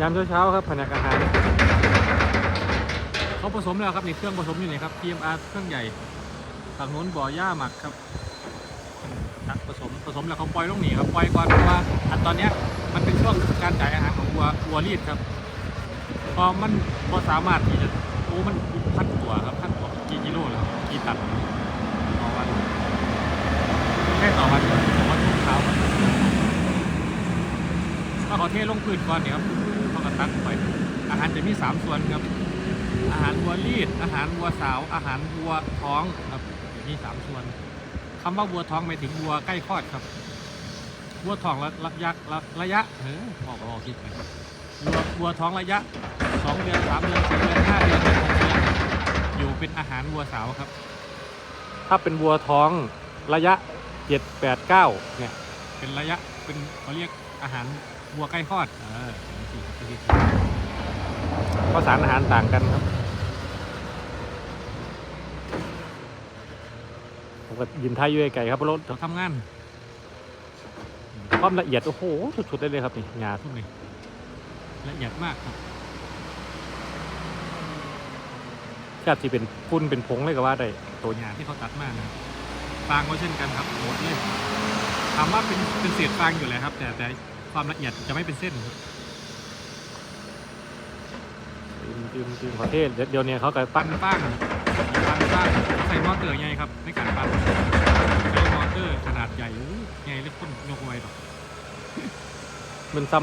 ยามเช้าๆครับแผนกอาหารเขาผสมแล้วครับในเครื่องผสมอยู่นี่ครับ TMR เครื่องใหญ่ฝั่งนู้นบ่อย่าหมักครับตักผสมผสมแล้วเขาปล่อยลงหนีครับปล่อยก่อนเพราะว่าอันตอนเนี้ยมันเป็นช่วงการจ่ายอาหารของวัววัวรีดครับพอมันพอสามารถที่จะโอ้มันพันตัวครับพันตัวกี่กิโลแล้วครับกี่ตันต่อวันแค่ต่อวันต่อวันทุกเช้าครับก็ขอเทลงพื้นก่อนเนี่ยครับ ตักไปอาหารจะมีสามส่วนครับ อาหารวัวรีด อาหารวัวสาว อาหารวัวท้องครับจะมีสามส่วนคำว่าวัวท้องหมายถึงวัวใกล้คลอดครับ วัวท้องระระยะระระยะเฮ้ยบอกบอกคิดไปวัววัวท้องระยะสองเดือนสามเดือนสี่เดือนห้าเดือนหกเดือนอยู่เป็นอาหารวัวสาวครับ ถ้าเป็นวัวท้องระยะเจ็ดแปดเก้าเนี่ย เป็นระยะเป็นเขาเรียกอาหารวัวใกล้คลอดเออ อย่างนี้สิครับที่ก็สารอาหารต่างกันครับผมก็ยินท้ายอยุ่ยไก่ครับเพราะรถทำงาน ความละเอียด โอ้โห สุดๆได้เลยครับนี่งาทุกนี่ละเอียดมากครับแทบที่เป็นพุ่นเป็นผงเลยก็ว่าได้ตัวงาที่เขาตัดมานะฟางก็เช่นกันครับหมดเลยถามว่าเป็นเป็นเศษฟางอยู่แหละครับ แต่แต่ความละเอียดจะไม่เป็นเส้นครับ จืมจืมขอเทศเดี๋ยวนี้เขาก็ปั้นปั้นปั้นปั้นใส่มอเตอร์ไงครับในการปั้นใช้มอเตอร์ขนาดใหญ่อู้ใหญ่เลยคนยกไว้หรอกมันซ้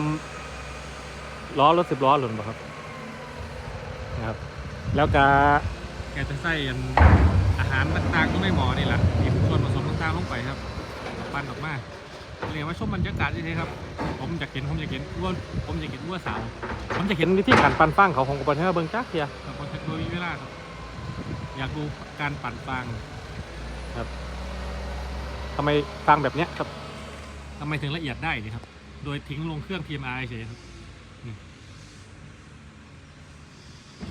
ำล้อรถสิบล้อหล่นป่ะครับนะครับ แล้วกาแกจะใส่อันอาหารต่างๆก็ไม่หมอนี่แหละมีส่วนผสมต่างๆลงไปครับปั้นออกมา เรียกว่าชมบรรยากาศใช่ครับ ผมอยากเห็นผมอยากเห็นอ้วนผมอยากเห็นอ้วนสาวผมจะเห็นวิธีการปั่นฟางเขาของกบฏให้เบิ่งจักเทียแต่คนเทคโนโลยีเวลาครับอยากดูการปั่นฟางครับทำไมฟางแบบเนี้ยครับทำไมถึงละเอียดได้นี่ครับ โดยทิ้งลงเครื่อง PMI เฉยครับนี่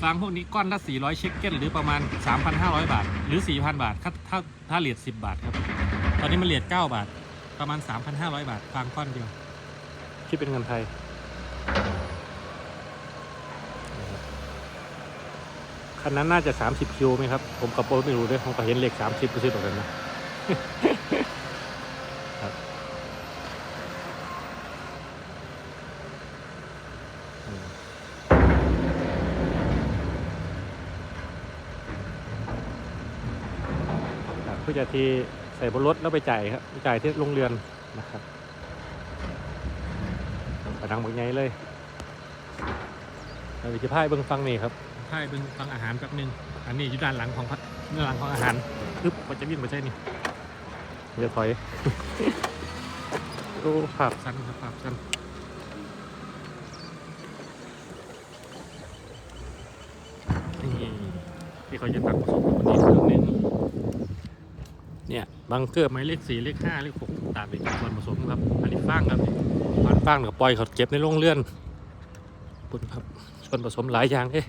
ฟางพวกนี้ก้อนละ 400 เช็คเก้นหรือประมาณ 3,500 บาท หรือ 4,000 บาท ถ้าถ้าถ้าเหรียญ10 บาทครับ ตอนนี้มันเหรียญ9บาท ประมาณ 3,500 บาทฟางก้อนเดียว คิดเป็นเงินไทย คันนั้นน่าจะ 30 คิวไหมครับ ผมกับโปรไม่รู้ด้วยผมก็เห็นเลข30ไปซื้อตรงนั้นนะครับอืมครับเพื่อจะที ใส่บนรถแล้วไปจ่ายครับไปจ่ายที่โรงเรือนนะครับกระดังบักใหญ่เลยเราจะพายเบิ้งฟังนี่ครับใช่เป็นฟังอาหารแป๊บนึงอันนี้อยู่ด้านหลังของพัดด้านหลังของอาหารปึ๊บมันจะวิ่งไปใช่นี่มันจะถอยดูภาพสั้นครับภาพสั้นนี่ที่เขาจะตักผสมกับวันนี้เครื่องหนึงเนี่ย บังเกอร์หมายเลขสี่เลขห้าเลขหกตามเป็นส่วนผสมครับ อันนี้ฟางครับฟางฟางกับปล่อยเขาเก็บในโรงเรือนปุ่นครับส่วนผสมหลายอย่างเอ๊ะ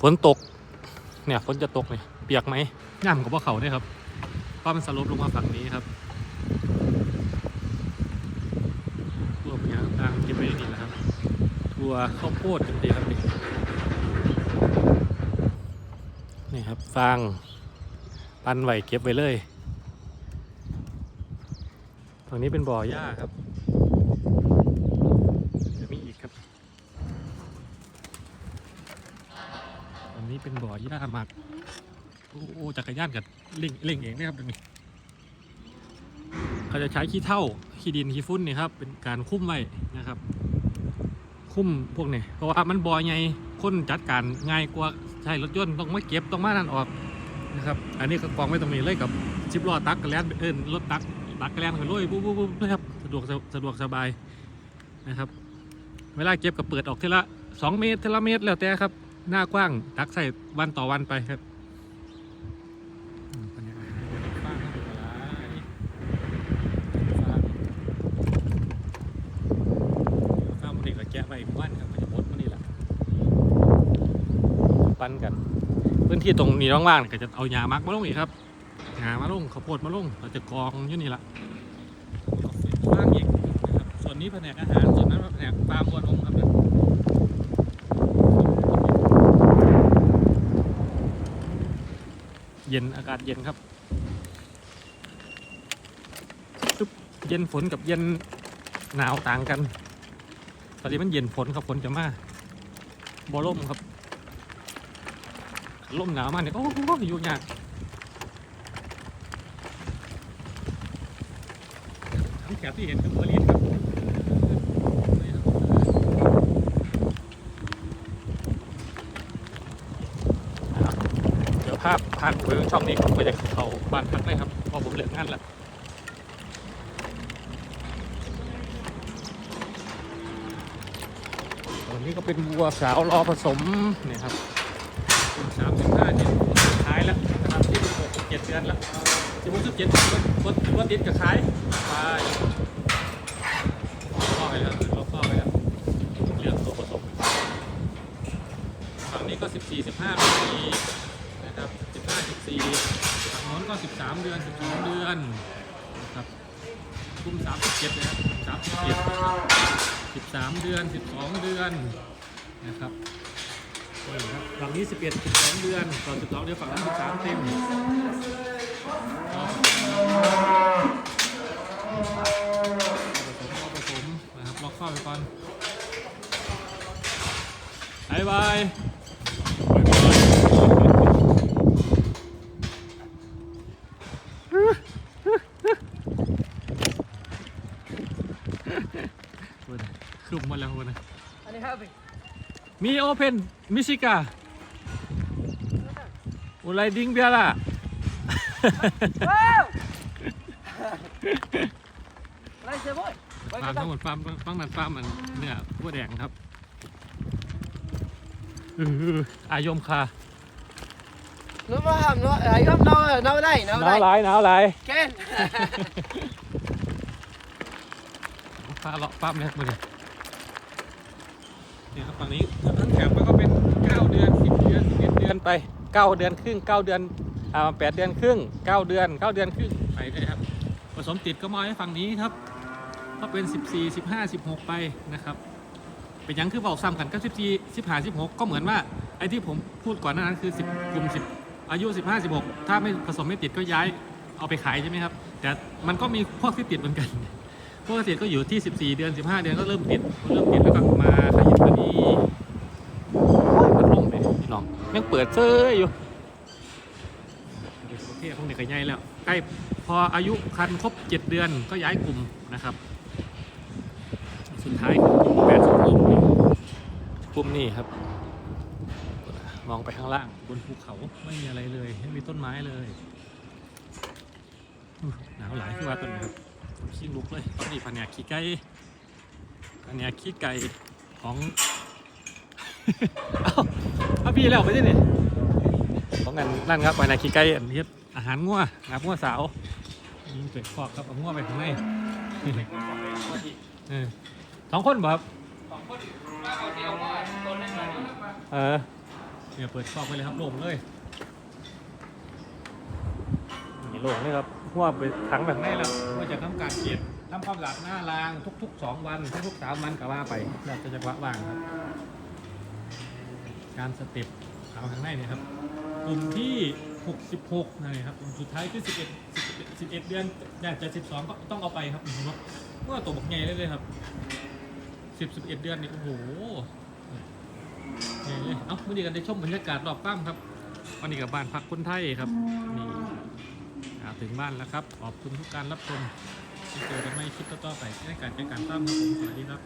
ฝนตก เนี่ยฝนจะตกเนี่ยเปียกไหมย่ำกับว่าเขาเนี่ยครับเพราะมันสลบลงมาฝั่งนี้ครับทั่วไปต่างเก็บไว้ในนี่แหละครับทัวข้าวโพดกันดีครับนี่ครับฟาง ปันไหวเก็บไว้เลยตรงนี้เป็นบ่อหญ้าครับ จะมีอีกครับอันนี้เป็นบ่อหญ้าหมักโอ้โหจักรยานกับเล่งเล่งเองนะครับตรงนี้เขาจะใช้ขี้เท่าขี้ดินขี้ฟุ้นนี่ครับ เป็นการคุ้มไว้นะครับ คุ้มพวกนี้เพราะว่ามันบ่อใหญ่คนจัดการง่ายกว่าใช้รถยนต์ต้องมาเก็บต้องมานั่นออก นะครับ อันนี้ก็กองไว้ตรงนี้เลยกับชิปล้อตักกระแลนเอินรถตักตักกระแลนไปเลยปุ๊บปุ๊บปุ๊บนะครับสะดวกสะดวกสบายนะครับ เวลาเก็บก็เปิดออกทีละสองเมตรทีละเมตรแล้วแต่ครับ หน้ากว้างตักใส่วันต่อวันไปครับอืมบรรยากาศบ้านครับเป็นอะไรฟางฟางมันเด็กก็แกะไว้บ้านครับมันจะหมดมันนี่แหละ ปั้นกัน พื้นที่ตรงนี้ว่างๆเนี่ยก็จะเอาหญ้ามักมาลงอีกครับหญ้ามาลงข้าวโพดมาลงเราจะกองอยู่นี่ละฟางอีกนะครับส่วนนี้แผนกอาหารส่วนนั้นแผนกฟาร์มวัวนมครับเยเย็นอากาศเย็นครับจุ๊บเย็นฝนกับเย็นหนาวต่างกัน ตอนนี้มันเย็นฝนครับฝนจะมาบอล่มครับ ลมหนาวมากเนี่ยโอ้โหอยู่ยากทั้งแถบที่เห็นคือบรับนี่ครับเดี๋ยวภาพผ่านไปช่องนี้ผมก็จะเข้าบ้านพักเลยครับเพอผมเลิกงานแล้วตอนนี้ก็เป็นวัวสาวรอผสมเนี่ยครับ สามสิบห้าเดือนขายแล้วนะครับที่หกสิบเจ็ดเดือนแล้วสิบหกสิบเจ็ดคนคนติดกับขายไปข้อไปแล้วล็อกข้อไปแล้วเรื่องตัวผสมฝั่งนี้ก็สิบสี่สิบห้าปีนะครับสิบห้าสิบสี่ฝั่งโน้นก็สิบสามเดือนสิบสองเดือนนะครับคุมสามสิบเจ็ดนะครับสามสิบเจ็ด13เดือน12เดือนนะครับ ฝั่งนี้ 11 12 เดือนต่อ12 เดือนฝั่งนั้น13 เต็มเอาผสมเอาผสมนะครับล็อกเข้าไปก่อนบายบายคืบหมดแล้วคนนะอันนี้ครับ มีโอเพนมิชิกาอุไรดิงเบียล่ะว้าวอะไรเสียบ่อยไปฟากัร์มนทั้งหมดฟาร์มฟังนัดฟาร์มมันเนี่ยวัวแดงครับอืออายมคาน้องมาทำน้องไอ้ครับน้องน้องได้น้องหนาได้วหลายหนาวหลายแก่นฟาเลาะฟาร์มเนี่ยมาเลยเนี่ยครับฝั่งนี้ทั้งแถบมันก็เป็น9เดือน10เดือน11เดือนไป 9 เดือนครึ่ง 9 เดือนอ่า8เดือนครึ่ง 9 เดือน 9 เดือนครึ่งไปเลยครับผสมติดก็มาให้ฝั่งนี้ครับก็เป็น 14 15 16 ไปนะครับ เป็นหยังคือเบาซ้ำกันก็14 15 16 ก็เหมือนว่าไอ้ที่ผมพูดก่อนหนานั้นคือ 10กลุ่ม10 อายุ 15 16 ถ้าไม่ผสมไม่ติดก็ย้ายเอาไปขายใช่ไหมครับ แต่มันก็มีพวกที่ติดเหมือนกัน พวกที่ติดก็อยู่ที่ 14 เดือน 15 เดือนก็เริ่มติดเริ่มติดแล้วก็มาขยิบตัวนี้มันลงไปพี่น้อง ยังเปิดเซ้ยอยู่โอเคพวกนี้ก็ใหญ่แล้วใกล้พออายุคันครบ 7 เดือนก็ย้ายกลุ่มนะครับ สุดท้ายกลุ่มแปดสิบกลุ่มกลุ่มนี้ครับ มองไปข้างล่างบนภูเขาไม่มีอะไรเลยไม่มีต้นไม้เลยหนาวหลายที่ว่าต้นนี้ครับขี้ลุกเลยตอนนี้แผนกขี้ไก่แผนกขี้ไก่ของ เอ้า เอาพี่แล้วไปที่นี่ของงานนั่นครับแผนกขี้ไก่อันนี้อาหารงัวงับงัวสาวยิงเป็ดคอกครับเอางัวไปข้างในเออสองคนบ่ครับเออเนี่ยเปิดคอกไปเลยครับโล่งเลยนี่โล่งเลยครับหัวไปถังแบบนี้แล้วว่าจะทำการเก็บทำความสะอาดหน้ารางทุกๆสองวันทุกๆสามวันก็ว่าไปแล้วจะจะวะว่างครับ การสเต็ปเอาข้างในเนี่ยครับกลุ่มที่ 66นั่นเองครับกลุ่มสุดท้ายคือ 11 11 11 เดือนอยากจะ 12 ก็ต้องเอาไปครับผมว่าเมื่อตัวบักใหญ่เลยเลยครับ 10 11 เดือนนี่โอ้โหใหญ่เลยอ้าวันนี้กันได้ชมบรรยากาศรอบฟ้ามครับวันนี้กับบ้านพักคนไทยครับนี่ถึงบ้านแล้วครับ ขอบคุณทุกการรับชมที่เจอกันไม่คลิปต่อๆไปในการแข่งขันฟ้าร์มครับผมสวัสดีครับ